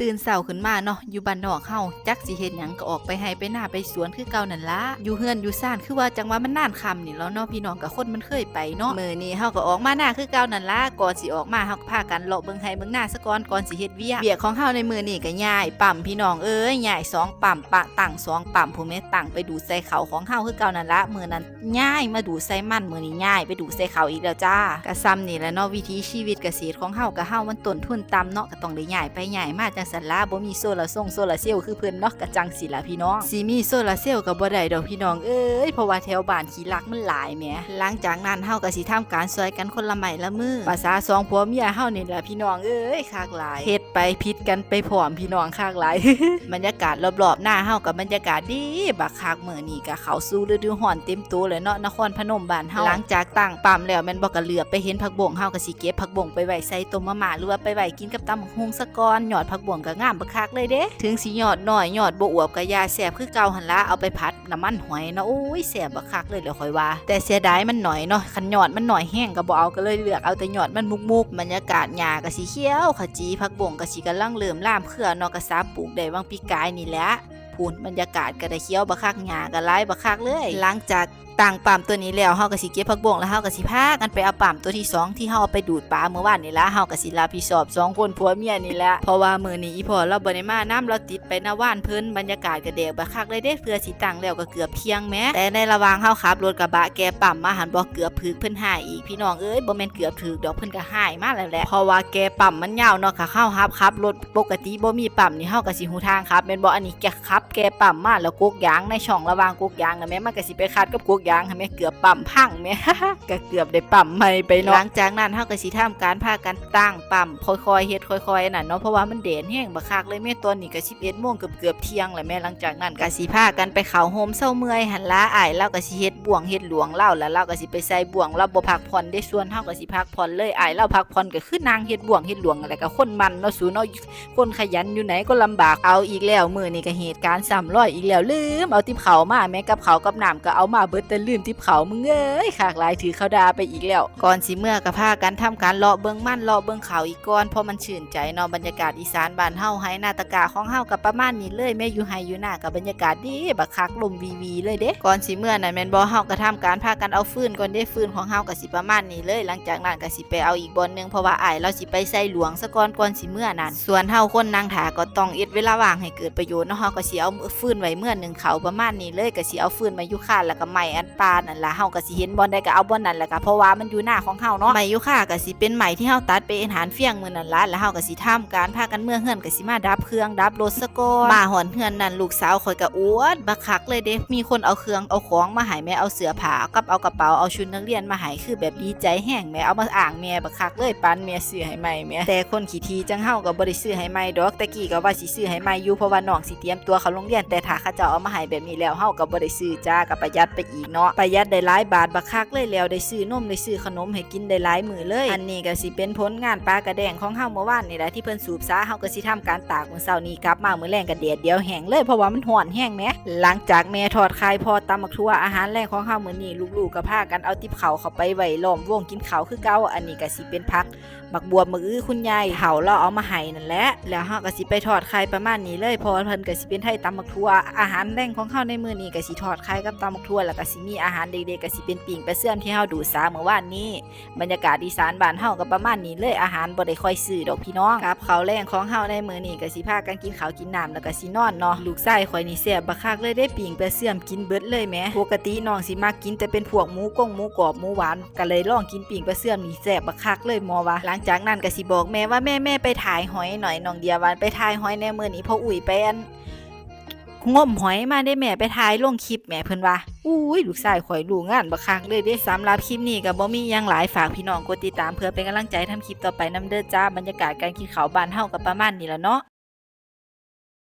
ตื่นเช้าขึ้นมาเนาะอยู่บ้านนอกเฮาจักสิเฮ็ดหยังก็ออกไปให้ไปหน้าไปสวนคือเก่านั่นละอยู่เฮือนอยู่ซ่านคือว่าจังว่ามันน่านค่ำนี่แล้วเนาะพี่น้องกับคนมันเคยไปเนาะมื้อนี้เฮาก็ออกมาหน้าคือเก่านั่นละก่อนสิออกมาเฮาก็พากันเลาะเบิ่งให้เบิ่งหน้าซะก่อนก่อนสิเฮ็ดเวียกเวียกของเฮาในมื้อนี้ก็ย้ายปั๊มพี่น้องเอ้ยย้ายสองปั๊มปะตั้งสองปั๊มผู้แม่ตั้งไปดูใส่เขาของเฮาคือเก่านั่นละมื้อนั้นย้ายมาดูใส่มันมื้อนี้ย้ายไปดูใส่เขาอีกแล้วจ้ากะซ้ำนี่แหละเนาะวิถีชีวิตเกษตรของเฮาก็เฮามันต้นทุนต่ำเนาะก็ต้องได้ย้ายไปย้ายมาจังซั่นล่ะบ่มีโซลาร์ซงโซลาร์เซลล์คือเพิ่นเนาะก็จังสิล่ะพี่น้องสิมีโซลาร์เซลล์ก็บ่ได้ดอกพี่น้องเอ้ยเพราะว่าแถวบ้านขี้ลักมันหลายแหมหลังจากนั้นเฮาก็สิทำการซอยกันคนละไม้ละมือภาษาสองผัวเมียเฮานี่แหละพี่น้องเอ้ยคากหลายเฮ็ดไปผิดกันไปพร้อมพี่น้องคากหลายบรรยากาศรอบๆหน้าเฮากับบรรยากาศดีบักคักมื้อนี้ก็เข้าสู่ฤดูร้อนเต็มตัวเลยเนาะนครพนมบ้านเฮาหลังจากตั้งปั๊มแล้วแม่นบ่ก็เหลือบไปเห็นผักบงเฮาก็สิเก็บผักบงไปไว้ใส่ต้มมะม่าหรือว่าไปไว้กินกับตำบักหุ่งซะก่อนยอดผักบงก็งามบักคักเลยเด้ ถึงสิยอดหน้อยยอดบอวบก็ยาแซ่บคือเก่าหันละเอาไปผัดน้ำมันหอยเนาะโอ้ยแซ่บบักคักเลยแล้วคอยว่า แต่เสียดายมันหน่อยเนาะคันยอดมันหน่อยแห้งก็บ่เอาก็เลยเลือกเอาแต่ยอดมันมุกๆบรรยากาศหญ้าก็สิเขียวขจีผักบ่งก็สิกำลังเริ่มล่ามเครือนาะก็สาปลูกได้วางปีกายนี่แหละพูนบรรยากาศก็ได้เขียวบักคักหญ้าก็หลายบักคักเลย หลังจาก ต่างปั๊มตัวนี้แล้วเฮาก็สิเก็บผักบงแล้วเฮาก็สิพากันไปเอาปั๊มตัวที่สองที่เฮาเอาไปดูดปลาเมื่อวานนี่ละเฮาก็สิรับผิดชอบสองคนผัวเมียนี่แหละเพราะว่ามื้อนี้อีพ่อเราบ่ได้มาน้เราติดไปหน้าว่านเพิ่นบรรยากาศก็แดกบักคักเลยเด้เพื่อสิตั้งแล้วก็เกือบเที่ยงแม้แต่ในระหว่างเฮาขับรถกระบะแกปั๊มมาหันบ่เกือบถึกเพิ่นหายอีกพี่น้องเอ้ยบ่แม่นเกือบถึกดอกเพิ่นก็หายมาแล้วแหละเพราะว่าแกปั๊มมันยาวเนาะค่ะเฮาฮับขับรถปกติบ่มีปั๊มนี่เฮาก็สิหูทางครับแม่นบ่อันนี้แกขับแกปั๊มมาแล้วกกยางในช่องระหว่างกกยางน่ะแม่มันก็สิไปคัดกับกกยางหั่นแม่เกือบปั๊มพังแม่ก็เกือบได้ปั๊มใหม่ไปเนาะหลังจากนั้นเฮาก็สิทำการพากันตั้งปั๊มค่อยๆเฮ็ดค่อยๆนั่นเนาะเพราะว่ามันแดดแห้งบักคักเลยแม่ตอนนี้ก็11โมงเกือบๆเที่ยงแล้วแม่หลังจากนั้นก็สิพากันไปเข้าโฮมเซาเมื่อยหันละอ้ายเราก็สิเฮ็ดบ่วงเฮ็ดหลวงเล่าแล้วเราก็สิไปใส่บ่วงเราบ่พักผ่อนได้ส่วนเฮาก็สิพักผ่อนเลยอ้ายเราพักผ่อนก็คือนางเฮ็ดบ่วงเฮ็ดหลวงอะไรก็คนมันเนาะสูเนาะคนขยันอยู่ไหนก็ลำบากเอาอีกแล้วมื้อนี้ก็เหตุการณ์ซ้ำร้อยอีกแล้วลืมเอาติบเขามาแม่กับเขากับน้ำก็เอามาเบิดแต่ลืมติบเขามึงเอ้ยขากหลายถือเขาวดาไปอีกแล้ว ก่อนสิเมื่อก็พากันทำการเลาะเบิ่งมันเลาะเบิ่งเขาอีกก่อนเพราะมันชื่นใจนาะบรรยากาศอีสานบ้านเฮาไห้นาตะกาของเฮากับประมาณนี้เลยแม่อยู่ไห้อยู่หน้ากับบรรยากาศดีบักคักลมวีวีเลยเด้ก่อนสิเมื่อนั่นแม่นบ่เฮาก็ทำการพากันเอาฟืนก่อนเด้ฟืนของเฮาก็สิประมาณนี้เลย หลังจากนั้นก็สิไปเอาอีกบอนนึงเพราะว่าอ้ายเราสิไปใส่หลวงซะก่อนก่อนสิเมื่อนั่นส่วนเฮาคนนางถาก็ต้องเอ็ดเวลาว่างให้เกิดประโยชน์เนาะเฮาก็สิเอาฟืนไว้เมื่อหนึงเขาประมาณนี้เลยก็สิเอาฟืนมาอยู่ข้างแล้วก็ไม้อันปานั่นล่ะเฮาก็สิเห็นบอนใดก็เอาบอนนั้นแหละก็เพราะว่ามันอยู่หน้าของเฮาเนาะไม้อยู่ข้าก็สิเป็นไม้ที่เฮาตัดไปอาหารเฟียงมื้อนั้นล่ะแล้วเฮาก็สิทำการพากันเมื่อเฮือนก็สิมาดับเครื่องดับรถซะก่อนมาหอนเฮือนนั่นลูกสาวข่อยก็อวดบักคักเลยเด้มีคนเอาเครื่องเอาของมาให้แม่เอาเสื้อผ้ากับเอากระเป๋าเอาชุดนักเรียนมาให้คือแบบดีใจแห้งแม่เอามาอ่างแม่บักคักเลยปันแม่ซื้อให้ใหม่แม่แต่คนขี้ทีจังเฮาก็บ่ได้ซื้อให้ใหม่ดอกตะกี้ก็ว่าสิซื้อให้ใหม่อยู่เพราะว่าน้องสิเตรียมตัวเข้าโรงเรียนแต่ถ้าเขาเจ้าเอามาให้แบบนี้แล้วเฮาก็บ่ได้ซื้อจ้าก็ประหยัดไปอีกเนาะประหยัดได้หลายบาทบักคักเลยแล้วได้ซื้อนมได้ซื้อขนมให้กินได้หลายมื้อเลย อันนี้ก็สิเป็นผลงานปลากระแดงของเฮาเมื่อวานนี่แหละที่เพิ่นสูบซาเฮาก็สิทำการตากมื้อเช้านี้กลับมามื้อแรงก็แดดเดียวแห้งเลยเพราะว่ามันร้อนแห้งแหมหลังจากแม่ทอดคายพอตำบักทั่วอาหารแรงของเฮามื้อนี้ลูกๆก็พากันเอาติบเขาเข้าไปไว้ล้อมวงกินข้าวคือเก่าอันนี้ก็สิเป็นพักบักบวบมืออื้อคุณยายเผาเราเอามาให้นั่นแหละแล้วเฮาก็สิไปทอดไข่ประมาณนี้เลยพอเพิ่นก็สิเป็นไทยตำบักทั่วอาหารแรงของเฮาในมื้อนี้ก็สิทอดไข่กับตำบักทั่วแล้วก็สิมีอาหารเด็กๆก็สิเป็นปิ่งปลาเสื่อมที่เฮาดูสาเมื่อวานนี้บรรยากาศอีสานบ้านเฮาก็ประมาณนี้เลยอาหารบ่ได้ค่อยซื้อดอกพี่น้องครับเขาแรงของเฮาในมื้อนี้ก็สิพากันกินข้าวกินน้ำแล้วก็สินอนเนาะลูกชายข่อยนี่แซ่บบักคักเลยได้ปิ่งปลาเสื่อมกินเบิดเลยแหมปกติน้องสิมักกินแต่เป็นพวกหมูกงหมูกรอบหมูหวานก็เลยลองกินปิ่งปลาเสื่อมนี่แซ่บบักคักเลยมอว่าหลังจากนั้นก็สิบอกแม่ว่าแม่แม่ไปถ่ายหอยหน่อยน้องเดียวันไปถ่ายหอยในมื้อนี้เพราะอุ้ยไปอัน งมหอยมาได้แม่ไปถ่ายลงคลิปแม่เพิ่นว่าอุ้ยลูกชายข่อยดูงานบักคักเลยเด้สำหรับคลิปนี้ก็บ่มียังหลายฝากพี่น้องกดติดตามเพื่อเป็นกำลังใจทำคลิปต่อไปนํเด้อจ้าบรรยากาศการกินข้าวบ้านเฮากับประมาณนี้ละเนาะ